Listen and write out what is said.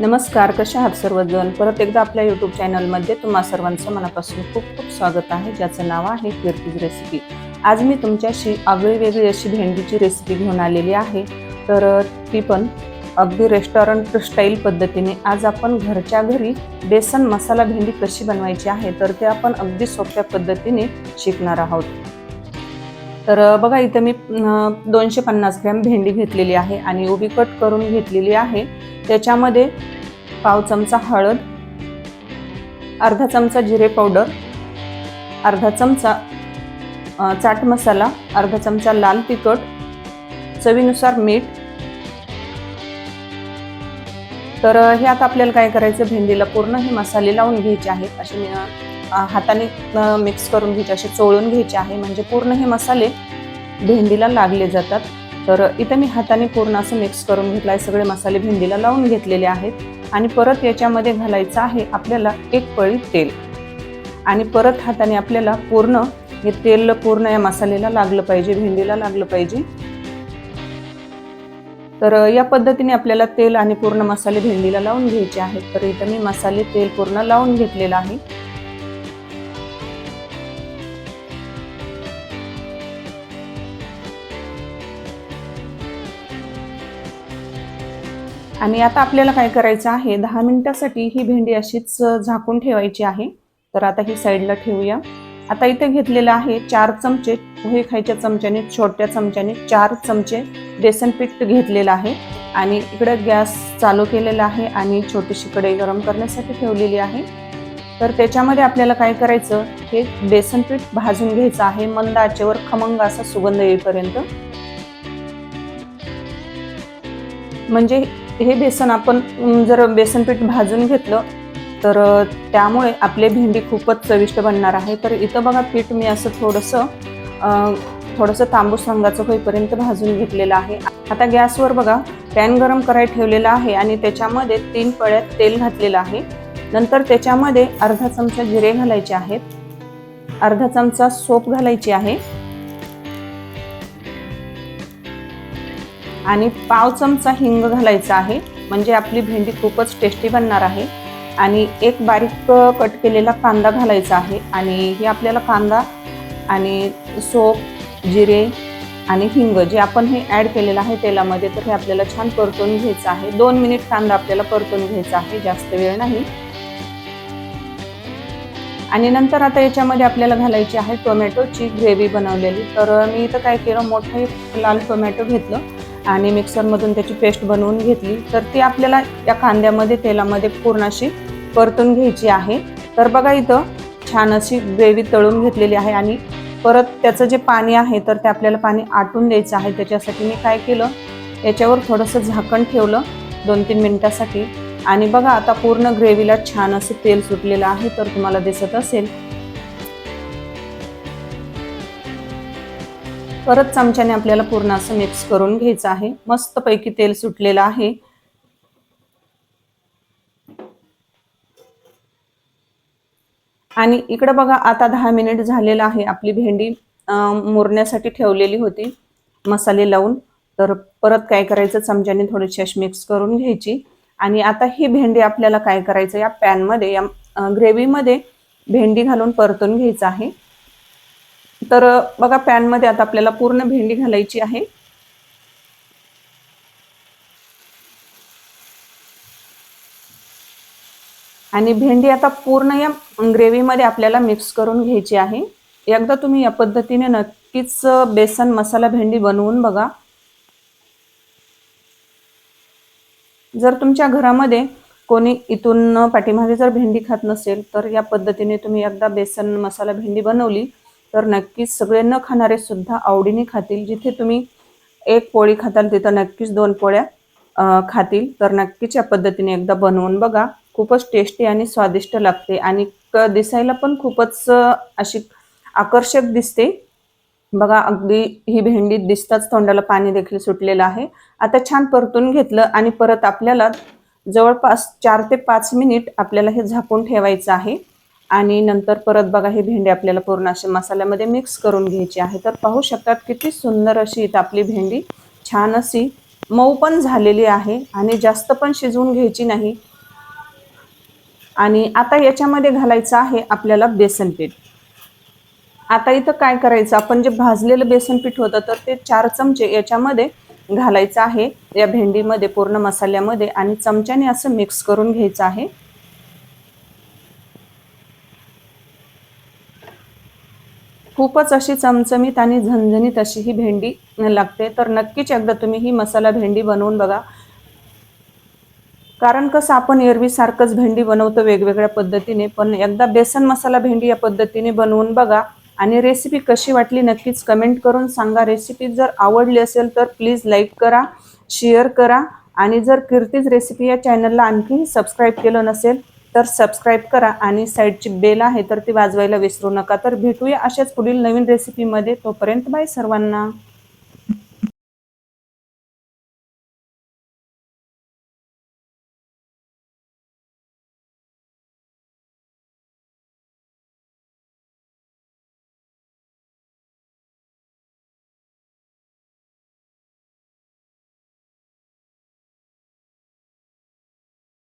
नमस्कार कशा आहात सर्वजण? परत एकदा आपल्या यूट्यूब चॅनलमध्ये तुम्हा सर्वांचं मनापासून खूप खूप स्वागत आहे ज्याचं नाव आहे कीर्तीज रेसिपी आज मी तुमच्याशी आगळी वेगळी अशी भेंडीची रेसिपी घेऊन आलेली आहे. तर ती पण अगदी रेस्टॉरंट स्टाईल पद्धतीने. आज आपण घरच्या घरी बेसन मसाला भेंडी कशी बनवायची आहे तर ते आपण अगदी सोप्या पद्धतीने शिकणार आहोत. तर बघा इथं मी दोनशे पन्नास ग्रॅम भेंडी घेतलेली आहे आणि उभी कट करून घेतलेली आहे. त्याच्यामध्ये पाव चमचा हळद अर्धा चमचा जिरे पावडर अर्धा चमचा चाट मसाला अर्धा चमचा लाल तिखट चवीनुसार मीठ. तर हे आता आपल्याला काय करायचं? भेंडीला पूर्ण हे मसाले लावून घ्यायचे आहेत. असे मी, हाताने मिक्स करून घ्यायचे असे चोळून घ्यायचे आहे. म्हणजे पूर्ण हे मसाले भेंडीला लागले जातात. तर इथं मी हाताने पूर्ण असं मिक्स करून घेतलं आहे. सगळे मसाले भेंडीला लावून घेतलेले आहेत. आणि परत याच्यामध्ये घालायचं आहे आपल्याला एक पळी तेल. आणि परत हाताने आपल्याला पूर्ण हे तेल पूर्ण या मसाल्याला लागलं पाहिजे भेंडीला लागलं पाहिजे. तर या पद्धतीने आपल्याला तेल आणि पूर्ण मसाले भेंडीला लावून घ्यायचे आहेत. तर इथं मी मसाले तेल पूर्ण लावून घेतलेलं आहे. आणि आता आपल्याला काय करायचं आहे दहा मिनिटासाठी ही भेंडी अशीच झाकून ठेवायची आहे. तर आता ही साईडला ठेवूया. आता इथे घेतलेलं आहे चार चमचे पोहे खायच्या चमच्याने छोट्या चमच्याने चार चमचे बेसन पीठ घेतलेलं आहे. आणि इकडं गॅस चालू केलेला आहे आणि छोटीशी कढई गरम करण्यासाठी ठेवलेली आहे. तर त्याच्यामध्ये आपल्याला काय करायचं हे बेसन पीठ भाजून घ्यायचं आहे. मंद आचेवर खमंग असा सुगंध येईपर्यंत. म्हणजे हे बेसन आपण जर बेसन पीठ भाजून घेतलं तर त्यामुळे आपले भेंडी खूपच चविष्ट बनणार आहे. तर इथं बघा पीठ मी असं थोडंसं थोडंसं तांबूस रंगाचं होईपर्यंत भाजून घेतलेलं आहे. आता गॅसवर बघा पॅन गरम करायला ठेवलेला आहे आणि त्याच्यामध्ये तीन पळ्यात तेल घातलेलं आहे. नंतर त्याच्यामध्ये अर्धा चमचा जिरे घालायचे आहेत. अर्धा चमचा सोप घालायची आहे. आणि पाव चमचा हिंग घालायचा आहे. म्हणजे आपली भेंडी खूपच टेस्टी बनणार आहे. आणि एक बारीक कट केलेला कांदा घालायचा आहे आणि हे आपल्याला कांदा आणि सोप जिरे आणि हिंग जे आपण हे ॲड केलेलं आहे तेलामध्ये तर हे आपल्याला छान परतून घ्यायचं आहे. दोन मिनिट कांदा आपल्याला परतून घ्यायचा आहे जास्त वेळ नाही. आणि नंतर आता याच्यामध्ये आपल्याला घालायची आहे टोमॅटोची ग्रेव्ही बनवलेली. तर मी इथं काय केलं मोठं लाल टोमॅटो घेतलं आणि मिक्सरमधून त्याची पेस्ट बनवून घेतली. तर ती आपल्याला या कांद्यामध्ये तेलामध्ये पूर्ण अशी परतून घ्यायची आहे. तर बघा इथं छान अशी ग्रेव्ही तळून घेतलेली आहे आणि परत त्याचं जे पाणी आहे तर ते आपल्याला पाणी आटून द्यायचं आहे. त्याच्यासाठी मी काय केलं याच्यावर थोडंसं झाकण ठेवलं दोन तीन मिनटासाठी. आणि बघा आता पूर्ण ग्रेव्हीला छान असं तेल सुटलेलं आहे तर तुम्हाला दिसत असेल. परत चमच्याने आपल्याला पूर्ण असं मिक्स करून घ्यायचं आहे. मस्तपैकी तेल सुटलेलं आहे. आणि इकडं बघा आता दहा मिनिट झालेलं आहे. आपली भेंडी मुरण्यासाठी ठेवलेली होती. मसाले लावून. तर परत काय करायचं? चमच्याने थोडीशी अशी मिक्स करून घ्यायची. आणि आता ही भेंडी आपल्याला काय करायचं? या पॅनमध्ये या ग्रेव्हीमध्ये भेंडी घालून परतून घ्यायचं आहे. तर बघा पॅनमध्ये आता आपल्याला पूर्ण भेंडी घालायची आहे. आणि भेंडी आता पूर्ण या ग्रेव्हीमध्ये आपल्याला मिक्स करून घ्यायची आहे. एकदा तुम्ही या पद्धतीने नक्कीच बेसन मसाला भेंडी बनवून बघा. जर तुमच्या घरामध्ये कोणी इथून पाठीमागे जर भेंडी खात नसेल तर या पद्धतीने तुम्ही एकदा बेसन मसाला भेंडी बनवली तर नक्कीच सगळे न खाणारे सुद्धा आवडीने खातील. जिथे तुम्ही एक पोळी खाताल तिथं नक्कीच दोन पोळ्या खातील. तर नक्कीच या पद्धतीने एकदा बनवून बघा. खूपच टेस्टी आणि स्वादिष्ट लागते. आणि क दिसायला पण खूपच अशी आकर्षक दिसते. बघा अगदी ही भेंडी दिसताच तोंडाला पाणी देखील सुटलेलं आहे. आता छान परतून घेतलं आणि परत आपल्याला जवळपास चार ते पाच मिनिट आपल्याला हे झाकून ठेवायचं आहे. आणि नंतर परत बघा ही भेंडी आपल्याला पूर्ण अशी मसाल्यामध्ये मिक्स करून घ्यायची आहे. तर पाहू शकतात किती सुंदर अशी इथं आपली भेंडी. छान अशी मऊ पण झालेली आहे आणि जास्त पण शिजवून घ्यायची नाही. आणि आता याच्यामध्ये घालायचं आहे आपल्याला बेसन पीठ. आता इथं काय करायचं आपण जे भाजलेलं बेसन पीठ होतं तर ते चार चमचे याच्यामध्ये घालायचं आहे. या भेंडीमध्ये पूर्ण मसाल्यामध्ये आणि चमच्याने असं मिक्स करून घ्यायचं आहे. खूपच अशी चमचमीत आणि झणझणीत अशी ही भेंडी लागते. तर नक्कीच एकदा तुम्ही ही मसाला भेंडी बनवून बघा. कारण कसं आपण एरवीसारखंच भेंडी बनवतो वेगवेगळ्या पद्धतीने पण एकदा बेसन मसाला भेंडी या पद्धतीने बनवून बघा आणि रेसिपी कशी वाटली नक्कीच कमेंट करून सांगा. रेसिपी जर आवडली असेल तर प्लीज लाईक करा शेअर करा आणि जर कीर्तीज रेसिपी या चॅनलला आणखी सबस्क्राईब केलं नसेल तर सबस्क्राईब करा आणि साईडची बेल आहे तर ती वाजवायला विसरू नका. तर भेटूया अशाच पुढील नवीन रेसिपीमध्ये तोपर्यंत बाय सर्वांना.